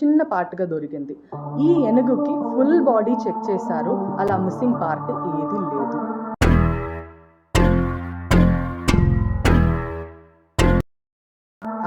చిన్న పార్ట్గా దొరికింది. ఈ ఏనుగుకి ఫుల్ బాడీ చెక్ చేశారు. అలా మిస్సింగ్ పార్ట్ ఏది లేదు.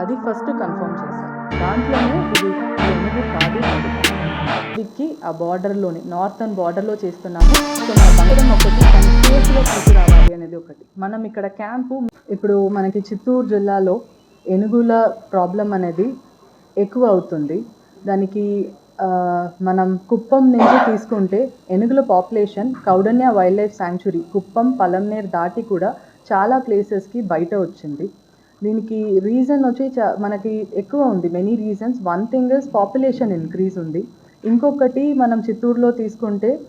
అది ఫస్ట్ కన్ఫర్మ్ చేశారు. దాంట్లోనే ఇది ఎనుగు కాదు అని. ఆ బార్డర్లోని నార్థన్ బార్డర్లో చేస్తున్నాము. సో మన బంగారం ఒకటి దాన్ని సేఫ్గా తీసుకురావాలి అనేది ఒకటి. మనం ఇక్కడ క్యాంపు ఇప్పుడు మనకి చిత్తూరు జిల్లాలో ఏనుగుల ప్రాబ్లం అనేది ఎక్కువ అవుతుంది. దానికి మనం కుప్పం నుంచి తీసుకుంటే ఏనుగుల population Kaundinya wildlife sanctuary Kuppam Palamaner దాటి కూడా చాలా ప్లేసెస్కి బయట వచ్చింది. దీనికి రీజన్ వచ్చి చా- మనకి ఎక్కువ ఉంది. Many reasons. One thing is population increase ఉంది. ఇంకొకటి మనం చిత్తూరులో తీసుకుంటే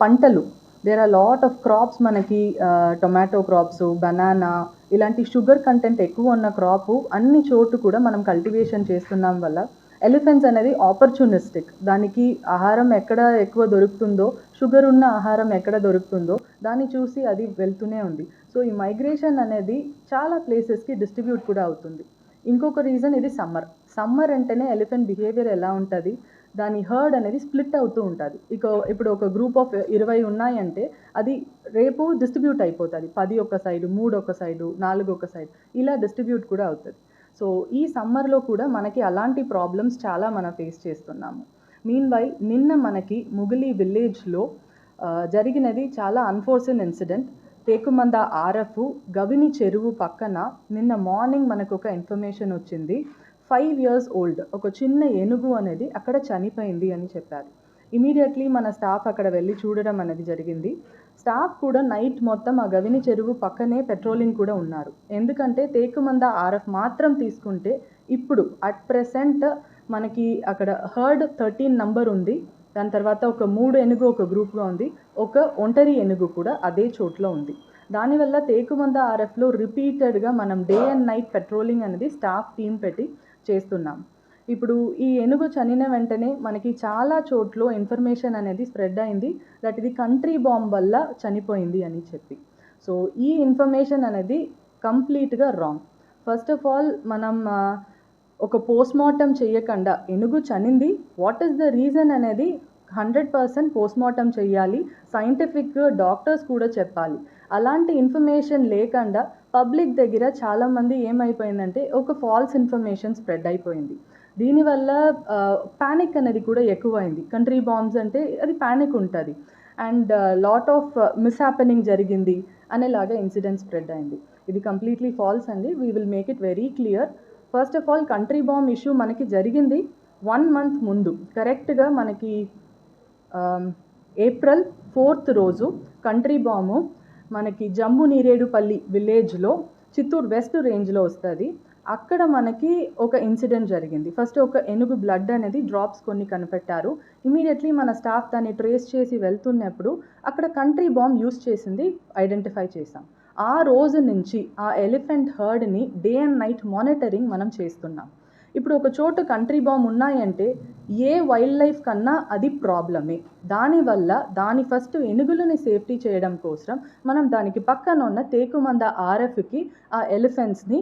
పంటలు. There are lot of crops మనకి టొమాటో క్రాప్స్ బనానా ఇలాంటి షుగర్ కంటెంట్ ఎక్కువ ఉన్న క్రాప్ అన్ని చోటు కూడా మనం కల్టివేషన్ చేస్తున్నాం వల్ల ఎలిఫెంట్స్ అనేది ఆపర్చునిస్టిక్. దానికి ఆహారం ఎక్కడ ఎక్కువ దొరుకుతుందో షుగర్ ఉన్న ఆహారం ఎక్కడ దొరుకుతుందో దాన్ని చూసి అది వెళ్తూనే ఉంది. సో ఈ మైగ్రేషన్ అనేది చాలా ప్లేసెస్కి డిస్ట్రిబ్యూట్ కూడా అవుతుంది. ఇంకొక రీజన్ ఇది సమ్మర్. సమ్మర్ అంటేనే ఎలిఫెంట్ బిహేవియర్ ఎలా ఉంటుంది? దాని హర్డ్ అనేది స్ప్లిట్ అవుతూ ఉంటుంది. ఇక ఇప్పుడు ఒక గ్రూప్ ఆఫ్ ఇరవై ఉన్నాయంటే అది రేపు డిస్ట్రిబ్యూట్ అయిపోతుంది. పది ఒక సైడు మూడు ఒక సైడు నాలుగు ఒక సైడ్. ఇలా డిస్ట్రిబ్యూట్ కూడా అవుతుంది. సో ఈ సమ్మర్లో కూడా మనకి అలాంటి ప్రాబ్లమ్స్ చాలా మనం ఫేస్ చేస్తున్నాము. మీన్ వైల్ నిన్న మనకి ముగిలి విలేజ్లో జరిగినది చాలా unfortunate incident Tekumanda RF Gavini చెరువు పక్కన నిన్న మార్నింగ్ మనకు ఒక ఇన్ఫర్మేషన్ వచ్చింది. ఫైవ్ ఇయర్స్ ఓల్డ్ ఒక చిన్న ఏనుగు అనేది అక్కడ చనిపోయింది అని చెప్పారు. ఇమీడియట్లీ మన స్టాఫ్ అక్కడ వెళ్ళి చూడడం అనేది జరిగింది. స్టాఫ్ కూడా నైట్ మొత్తం ఆ గవిని చెరువు పక్కనే పెట్రోలింగ్ కూడా ఉన్నారు. ఎందుకంటే తేకుమంద ఆర్ఎఫ్ మాత్రం తీసుకుంటే ఇప్పుడు అట్ ప్రెసెంట్ మనకి అక్కడ హర్డ్ థర్టీన్ నంబర్ ఉంది. దాని తర్వాత ఒక మూడు ఏనుగు ఒక గ్రూప్గా ఉంది. ఒక ఒంటరి ఏనుగు కూడా అదే చోట్లో ఉంది. దానివల్ల తేకుమంద ఆర్ఎఫ్లో రిపీటెడ్గా మనం డే అండ్ నైట్ పెట్రోలింగ్ అనేది స్టాఫ్ టీం పెట్టి చేస్తున్నాం. ఇప్పుడు ఈ ఏనుగు చనిన వెంటనే మనకి చాలా చోట్ల ఇన్ఫర్మేషన్ అనేది స్ప్రెడ్ అయింది. దట్ ఇది కంట్రీ బాంబ్ వల్ల చనిపోయింది అని చెప్పి. సో ఈ ఇన్ఫర్మేషన్ అనేది కంప్లీట్గా రాంగ్ ఫస్ట్ ఆఫ్ ఆల్ మనం ఒక పోస్ట్ మార్టం చేయకుండా ఏనుగు చనింది. వాట్ ఈస్ ద రీజన్ అనేది హండ్రెడ్ పర్సెంట్ పోస్ట్ మార్టం చేయాలి. సైంటిఫిక్ డాక్టర్స్ కూడా చెప్పాలి. అలాంటి ఇన్ఫర్మేషన్ లేకుండా పబ్లిక్ దగ్గర చాలామంది ఏమైపోయిందంటే ఒక ఫాల్స్ ఇన్ఫర్మేషన్ స్ప్రెడ్ అయిపోయింది. దీనివల్ల ప్యానిక్ అనేది కూడా ఎక్కువైంది. కంట్రీ బాంబ్స్ అంటే అది ప్యానిక్ ఉంటుంది. And lot of mishappening జరిగింది అనేలాగా ఇన్సిడెంట్ స్ప్రెడ్ అయింది. ఇది కంప్లీట్లీ ఫాల్స్ అండి. We will make it very clear first of all country bomb issue మనకి జరిగింది వన్ మంత్ ముందు. కరెక్ట్గా మనకి um, ఏప్రిల్ ఫోర్త్ రోజు కంట్రీ బాంబు మనకి జమ్ము నీరేడుపల్లి విలేజ్లో చిత్తూరు వెస్ట్ రేంజ్లో వస్తుంది. అక్కడ మనకి ఒక ఇన్సిడెంట్ జరిగింది. ఫస్ట్ ఒక ఏనుగు బ్లడ్ అనేది డ్రాప్స్ కొన్ని కనిపెట్టారు. ఇమీడియట్లీ మన స్టాఫ్ దాన్ని ట్రేస్ చేసి వెళ్తున్నప్పుడు అక్కడ కంట్రీ బాంబ్ యూస్ చేసింది ఐడెంటిఫై చేసాం. ఆ రోజు నుంచి ఆ ఎలిఫెంట్ హర్డ్ని డే అండ్ నైట్ మానిటరింగ్ మనం చేస్తున్నాం. ఇప్పుడు ఒక చోట కంట్రీ బాంబ్ ఉన్నాయంటే ఏ వైల్డ్ లైఫ్ కన్నా అది ప్రాబ్లమే. దానివల్ల దాని ఫస్ట్ ఎనుగులని సేఫ్టీ చేయడం కోసం మనం దానికి పక్కన ఉన్న తేకుమంద ఆర్ఎఫ్కి ఆ ఎలిఫెంట్స్ని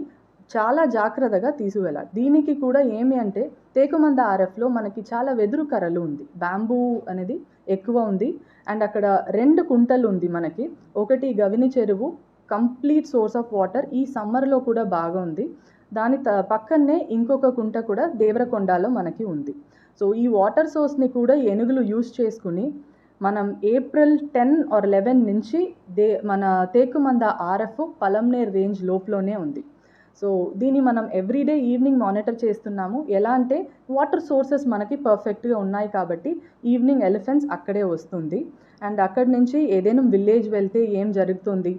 చాలా జాగ్రత్తగా తీసుకువెళ్ళాలి. దీనికి కూడా ఏమి అంటే తేకుమంద ఆర్ఎఫ్లో మనకి చాలా వెదురు కర్రలు ఉంది. బ్యాంబూ అనేది ఎక్కువ ఉంది. అండ్ అక్కడ రెండు కుంటలు ఉంది మనకి. ఒకటి గవిని చెరువు కంప్లీట్ సోర్స్ ఆఫ్ వాటర్ ఈ సమ్మర్లో కూడా బాగా ఉంది. దాని త పక్కనే ఇంకొక కుంట కూడా దేవరకొండలో మనకి ఉంది. సో ఈ వాటర్ సోర్స్ని కూడా ఏనుగులు యూజ్ చేసుకుని మనం ఏప్రిల్ టెన్ ఆర్ లెవెన్ నుంచి దే మన తేకుమంద ఆర్ఎఫ్ పలంనేర్ రేంజ్ లోపలనే ఉంది. సో దీన్ని మనం ఎవ్రీడే ఈవినింగ్ మానిటర్ చేస్తున్నాము. ఎలా అంటే వాటర్ సోర్సెస్ మనకి పర్ఫెక్ట్గా ఉన్నాయి కాబట్టి ఈవినింగ్ ఎలిఫెంట్స్ అక్కడే వస్తుంది. అండ్ అక్కడి నుంచి ఏదైనా విలేజ్ వెళ్తే ఏం జరుగుతుంది?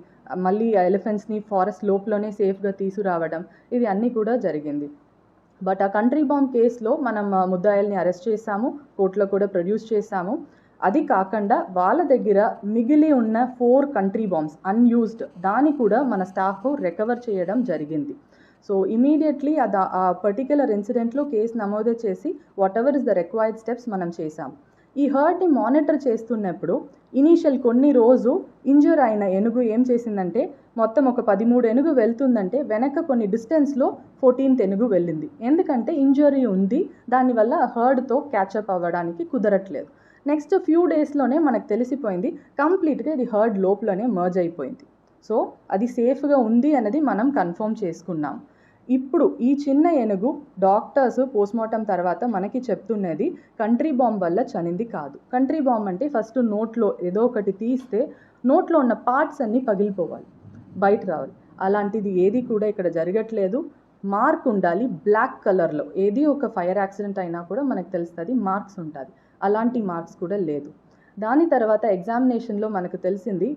మళ్ళీ ఆ ఎలిఫెంట్స్ని ఫారెస్ట్ లోపలనే సేఫ్గా తీసుకురావడం ఇది అన్నీ కూడా జరిగింది. బట్ ఆ కంట్రీ బాంబ్ కేసులో మనం ముద్దాయిల్ని అరెస్ట్ చేశాము కోర్టులో కూడా ప్రొడ్యూస్ చేశాము. అది కాకుండా వాళ్ళ దగ్గర మిగిలి ఉన్న ఫోర్ కంట్రీ బాంబ్స్ అన్యూజ్డ్ దాన్ని కూడా మన స్టాఫ్ రికవర్ చేయడం జరిగింది. సో ఇమీడియట్లీ అది ఆ పర్టిక్యులర్ ఇన్సిడెంట్లో కేసు నమోదు చేసి whatever is the required steps మనం చేసాం ఈ హర్ట్ని మానిటర్ చేస్తున్నప్పుడు ఇనీషియల్ కొన్ని రోజు ఇంజూర్ అయిన ఏనుగు ఏం చేసిందంటే మొత్తం ఒక పదిమూడు ఎనుగు వెళ్తుందంటే వెనక కొన్ని డిస్టెన్స్లో ఫోర్టీన్త్ ఎనుగు వెళ్ళింది. ఎందుకంటే ఇంజరీ ఉంది దానివల్ల హర్డ్తో క్యాచప్ అవ్వడానికి కుదరట్లేదు. నెక్స్ట్ ఫ్యూ డేస్లోనే మనకు తెలిసిపోయింది కంప్లీట్గా ఇది హర్డ్ లోపలనే మర్జ్ అయిపోయింది. సో అది సేఫ్గా ఉంది అనేది మనం కన్ఫర్మ్ చేసుకున్నాం. ఇప్పుడు ఈ చిన్న ఏనుగు డాక్టర్స్ పోస్ట్మార్టం తర్వాత మనకి చెప్తున్నది కంట్రీ బాంబ్ వల్ల చనింది కాదు. కంట్రీ బాంబ్ అంటే ఫస్ట్ నోట్లో ఏదో ఒకటి తీస్తే నోట్లో ఉన్న పార్ట్స్ అన్నీ పగిలిపోవాలి బయట రావాలి. అలాంటిది ఏది కూడా ఇక్కడ జరగట్లేదు. మార్క్ ఉండాలి బ్లాక్ కలర్లో. ఏది ఒక ఫైర్ యాక్సిడెంట్ అయినా కూడా మనకు తెలుస్తుంది మార్క్స్ ఉంటుంది అలాంటి మార్క్స్ కూడా లేదు. దాని తర్వాత ఎగ్జామినేషన్లో మనకు తెలిసింది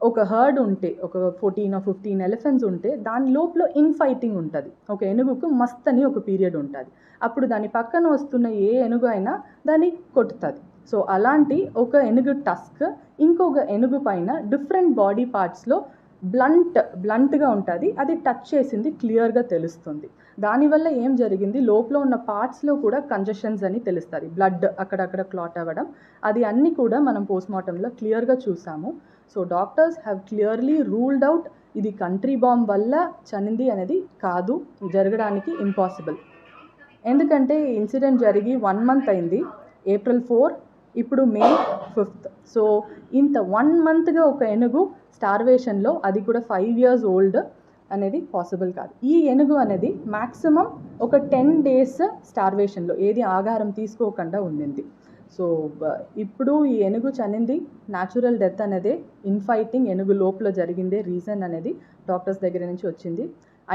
ఒక హర్డ్ ఉంటే ఒక ఫోర్టీన్ ఆ ఫిఫ్టీన్ ఎలిఫెంట్స్ ఉంటే దాని లోపల ఇన్ఫైటింగ్ ఉంటుంది. ఒక ఎనుగుకు మస్త్ అని ఒక పీరియడ్ ఉంటుంది. అప్పుడు దాని పక్కన వస్తున్న ఏ ఏనుగు అయినా దాన్ని కొట్టుతుంది. సో అలాంటి ఒక ఏనుగు టస్క్ ఇంకొక ఎనుగు పైన డిఫరెంట్ బాడీ పార్ట్స్లో బ్లంట్ బ్లంట్గా ఉంటుంది. అది టచ్ చేసింది క్లియర్గా తెలుస్తుంది. దానివల్ల ఏం జరిగింది? లోపల ఉన్న పార్ట్స్లో కూడా కంజెషన్స్ అని తెలుస్తుంది. బ్లడ్ అక్కడక్కడ క్లాట్ అవ్వడం. అది అన్నీ కూడా మనం పోస్ట్మార్టంలో క్లియర్గా చూసాము. So doctors have clearly ruled out ఇది కంట్రీ బాంబ్ వల్ల చనింది అనేది కాదు. జరగడానికి ఇంపాసిబుల్ ఎందుకంటే ఇన్సిడెంట్ జరిగి వన్ మంత్ అయింది. ఏప్రిల్ ఫోర్ ఇప్పుడు మే ఫిఫ్త్. సో ఇంత వన్ మంత్గా ఒక ఏనుగు స్టార్వేషన్లో అది కూడా ఫైవ్ ఇయర్స్ ఓల్డ్ అనేది పాసిబుల్ కాదు. ఈ ఏనుగు అనేది మ్యాక్సిమం ఒక టెన్ డేస్ స్టార్వేషన్లో ఏది ఆహారం తీసుకోకుండా ఉండింది. సో ఇప్పుడు ఈ ఏనుగు చనింది న్యాచురల్ డెత్ అనేది ఇన్ఫైటింగ్ ఏనుగు లోపల జరిగిందే రీజన్ అనేది డాక్టర్స్ దగ్గర నుంచి వచ్చింది.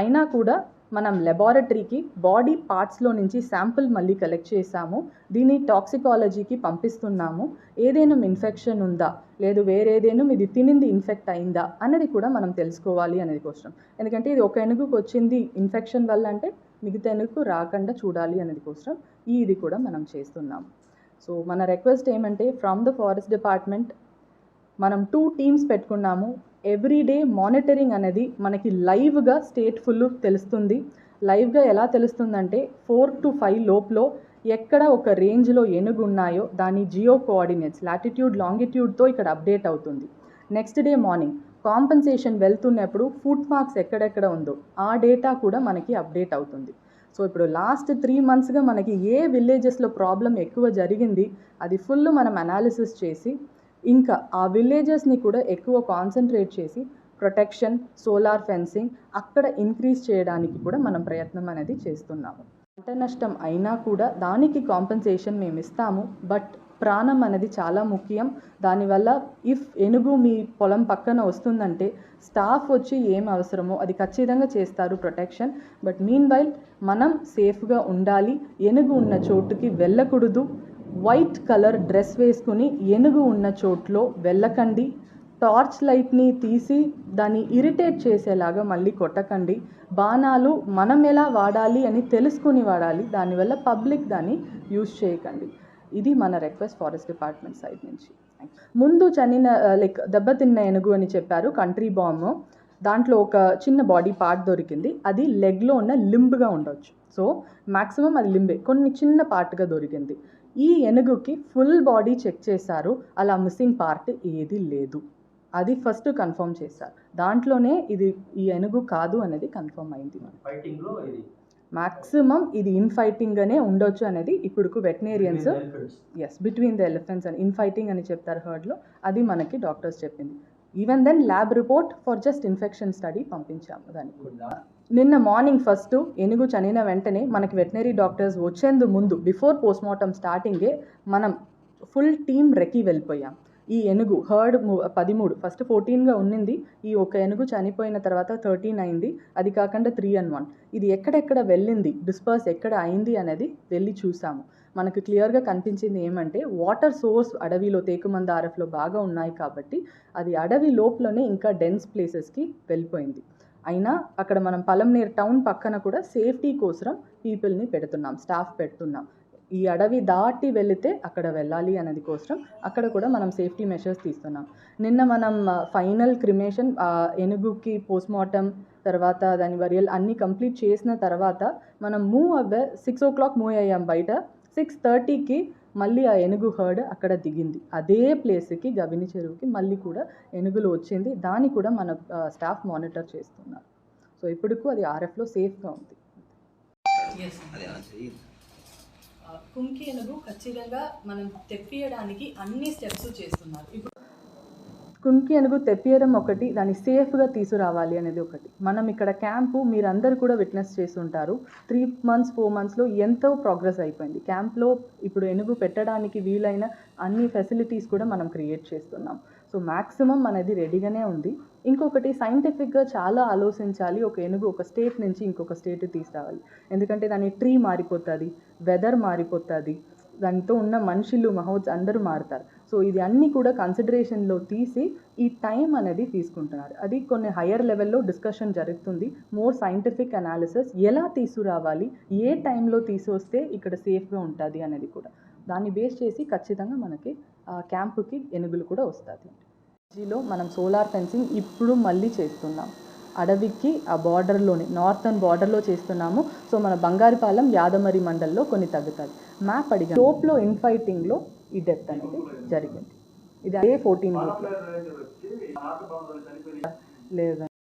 అయినా కూడా మనం లెబారటరీకి బాడీ పార్ట్స్లో నుంచి శాంపుల్ మళ్ళీ కలెక్ట్ చేసాము దీన్ని టాక్సికాలజీకి పంపిస్తున్నాము. ఏదైనా ఇన్ఫెక్షన్ ఉందా? లేదు వేరేదేనం ఇది తినింది ఇన్ఫెక్ట్ అయిందా? అనేది కూడా మనం తెలుసుకోవాలి అనేది కోసం. ఎందుకంటే ఇది ఒక ఎనుగుకు వచ్చింది ఇన్ఫెక్షన్ వల్ల అంటే మిగతా ఎనుగు రాకుండా చూడాలి అనేది కోసం ఈ ఇది కూడా మనం చేస్తున్నాము. సో మన రిక్వెస్ట్ ఏమంటే ఫ్రమ్ ద ఫారెస్ట్ డిపార్ట్మెంట్ మనం టూ టీమ్స్ పెట్టుకున్నాము. ఎవ్రీ డే మానిటరింగ్ అనేది మనకి లైవ్గా స్టేట్ ఫుల్ తెలుస్తుంది. లైవ్గా ఎలా తెలుస్తుందంటే ఫోర్ టు ఫైవ్ లోపులో ఎక్కడ ఒక రేంజ్లో ఏనుగు ఉన్నాయో దాని జియో కోఆర్డినేట్స్ లాటిట్యూడ్ లాంగిట్యూడ్తో ఇక్కడ అప్డేట్ అవుతుంది. నెక్స్ట్ డే మార్నింగ్ కాంపెన్సేషన్ వెళ్తున్నప్పుడు ఫుడ్ మార్క్స్ ఎక్కడెక్కడ ఉందో ఆ డేటా కూడా మనకి అప్డేట్ అవుతుంది. సో ఇప్పుడు లాస్ట్ త్రీ మంత్స్గా మనకి ఏ విలేజెస్లో ప్రాబ్లం ఎక్కువ జరిగింది అది ఫుల్ మనం అనాలిసిస్ చేసి ఇంకా ఆ విలేజెస్ని కూడా ఎక్కువ కాన్సన్ట్రేట్ చేసి ప్రొటెక్షన్ సోలార్ ఫెన్సింగ్ అక్కడ ఇంక్రీజ్ చేయడానికి కూడా మనం ప్రయత్నం అనేది చేస్తున్నాము. పంట నష్టం అయినా కూడా దానికి కాంపెన్సేషన్ మేము ఇస్తాము. బట్ ప్రాణం అనేది చాలా ముఖ్యం. దానివల్ల ఇఫ్ ఏనుగు మీ పొలం పక్కన వస్తుందంటే స్టాఫ్ వచ్చి ఏం అవసరమో అది ఖచ్చితంగా చేస్తారు ప్రొటెక్షన్ బట్ మీన్ వైల్ మనం సేఫ్గా ఉండాలి. ఎనుగు ఉన్న చోటుకి వెళ్ళకూడదు. వైట్ కలర్ డ్రెస్ వేసుకుని ఏనుగు ఉన్న చోట్లో వెళ్ళకండి. టార్చ్ లైట్ని తీసి దాన్ని ఇరిటేట్ చేసేలాగా మళ్ళీ కొట్టకండి. బాణాలు మనం ఎలా వాడాలి అని తెలుసుకుని వాడాలి. దానివల్ల పబ్లిక్ దాన్ని యూజ్ చేయకండి. ఇది మన రిక్వెస్ట్ ఫారెస్ట్ డిపార్ట్మెంట్ సైడ్ నుంచి. ముందు చనిన లైక్ దెబ్బతిన్న ఏనుగు అని చెప్పారు కంట్రీ బామ్. దాంట్లో ఒక చిన్న బాడీ పార్ట్ దొరికింది. అది లెగ్లో ఉన్న లింబ్గా ఉండొచ్చు. సో మ్యాక్సిమం అది లింబే. కొన్ని చిన్న పార్ట్గా దొరికింది. ఈ ఏనుగుకి ఫుల్ బాడీ చెక్ చేశారు. అలా మిస్సింగ్ పార్ట్ ఏది లేదు. అది ఫస్ట్ కన్ఫర్మ్ చేశారు. దాంట్లోనే ఇది ఈ ఏనుగు కాదు అనేది కన్ఫర్మ్ అయింది మనకి. లో ఇది? మ్యాక్సిమం ఇది ఇన్ ఫైటింగ్గానే ఉండొచ్చు అనేది ఇప్పుడు veterinarians. Yes between the elephants అని ఇన్ ఫైటింగ్ అని చెప్తారు హర్డ్లో. అది మనకి డాక్టర్స్ చెప్పింది. Even then lab report for just infection study పంపించాము దానికి? నిన్న మార్నింగ్ ఫస్ట్ ఏనుగు చనిన వెంటనే మనకి వెటనరీ డాక్టర్స్ వచ్చేందు ముందు బిఫోర్ పోస్ట్ మార్టం స్టార్టింగే మనం ఫుల్ టీమ్ రెక్కి వెళ్ళిపోయాం. ఈ ఏనుగు హర్డ్ పదిమూడు ఫస్ట్ ఫోర్టీన్గా ఉన్నింది. ఈ ఒక ఏనుగు చనిపోయిన తర్వాత థర్టీన్ అయింది. అది కాకుండా త్రీ అండ్ వన్. ఇది ఎక్కడెక్కడ వెళ్ళింది డిస్పర్స్ ఎక్కడ అయింది అనేది వెళ్ళి చూసాము. మనకు క్లియర్గా కనిపించింది ఏమంటే వాటర్ సోర్స్ అడవిలో తేకుమంద ఆర్ఎఫ్లో బాగా ఉన్నాయి కాబట్టి అది అడవి లోపలనే ఇంకా డెన్స్ ప్లేసెస్కి వెళ్ళిపోయింది. అయినా అక్కడ మనం పలంనేర్ టౌన్ పక్కన కూడా సేఫ్టీ కోసం పీపుల్ని పెడుతున్నాం స్టాఫ్ పెడుతున్నాం. ఈ అడవి దాటి వెళితే అక్కడ వెళ్ళాలి అనేది కోసం అక్కడ కూడా మనం సేఫ్టీ మెషర్స్ తీస్తున్నాం. నిన్న మనం ఫైనల్ క్రిమేషన్ ఏనుగుకి పోస్ట్మార్టం తర్వాత దాని వరియల్ అన్నీ కంప్లీట్ చేసిన తర్వాత మనం మూవ్ అవ్వే సిక్స్ ఓ క్లాక్ మూవ్ అయ్యాం బయట. సిక్స్ థర్టీకి మళ్ళీ ఆ ఏనుగు హర్డ్ అక్కడ దిగింది. అదే ప్లేస్కి గవిని చెరువుకి మళ్ళీ కూడా ఏనుగులు వచ్చింది. దాన్ని కూడా మన స్టాఫ్ మానిటర్ చేస్తున్నారు. సో ఇప్పటికు అది ఆర్ఎఫ్లో సేఫ్గా ఉంది. కుంకి ఏనుగు ఖచ్చితంగా మనం తెప్పియడానికి అన్ని స్టెప్స్ చేస్తున్నారు. ఇప్పుడు కుంకి అనుగు తెప్పియడం ఒకటి దాన్ని సేఫ్గా తీసుకురావాలి అనేది ఒకటి. మనం ఇక్కడ క్యాంపు మీరందరూ కూడా విట్నెస్ చేసి ఉంటారు త్రీ మంత్స్ ఫోర్ మంత్స్లో ఎంతో ప్రోగ్రెస్ అయిపోయింది. క్యాంప్లో ఇప్పుడు ఎనుగు పెట్టడానికి వీలైన అన్ని ఫెసిలిటీస్ కూడా మనం క్రియేట్ చేస్తున్నాం. సో మ్యాక్సిమం అనేది రెడీగానే ఉంది. ఇంకొకటి సైంటిఫిక్గా చాలా ఆలోచించాలి. ఒక ఎనుగు ఒక స్టేట్ నుంచి ఇంకొక స్టేట్ తీసుకురావాలి. ఎందుకంటే దాని ట్రీ మారిపోతుంది వెదర్ మారిపోతుంది దానితో ఉన్న మనుషులు మహోత్స అందరూ మారుతారు. సో ఇది అన్నీ కూడా కన్సిడరేషన్లో తీసి ఈ టైం అనేది తీసుకుంటున్నారు. అది కొన్ని హయ్యర్ లెవెల్లో డిస్కషన్ జరుగుతుంది. మోర్ సైంటిఫిక్ అనాలిసిస్ ఎలా తీసుకురావాలి? ఏ టైంలో తీసుకొస్తే ఇక్కడ సేఫ్గా ఉంటుంది అనేది కూడా. దాన్ని బేస్ చేసి ఖచ్చితంగా మనకి ఆ క్యాంపుకి ఎనుగులు కూడా వస్తుంది. జీలో మనం సోలార్ ఫెన్సింగ్ ఇప్పుడు మళ్ళీ చేస్తున్నాం. అడవికి ఆ బార్డర్లోని నార్థన్ బార్డర్లో చేస్తున్నాము. సో మన బంగారుపాలెం యాదమరి మండల్లో కొన్ని తగ్గుతుంది మ్యాప్ అడిగాం టోప్లో ఇన్ఫైటింగ్లో ఈ డెత్ అనేది జరిగింది. ఇది అదే ఫోర్టీన్ లేదు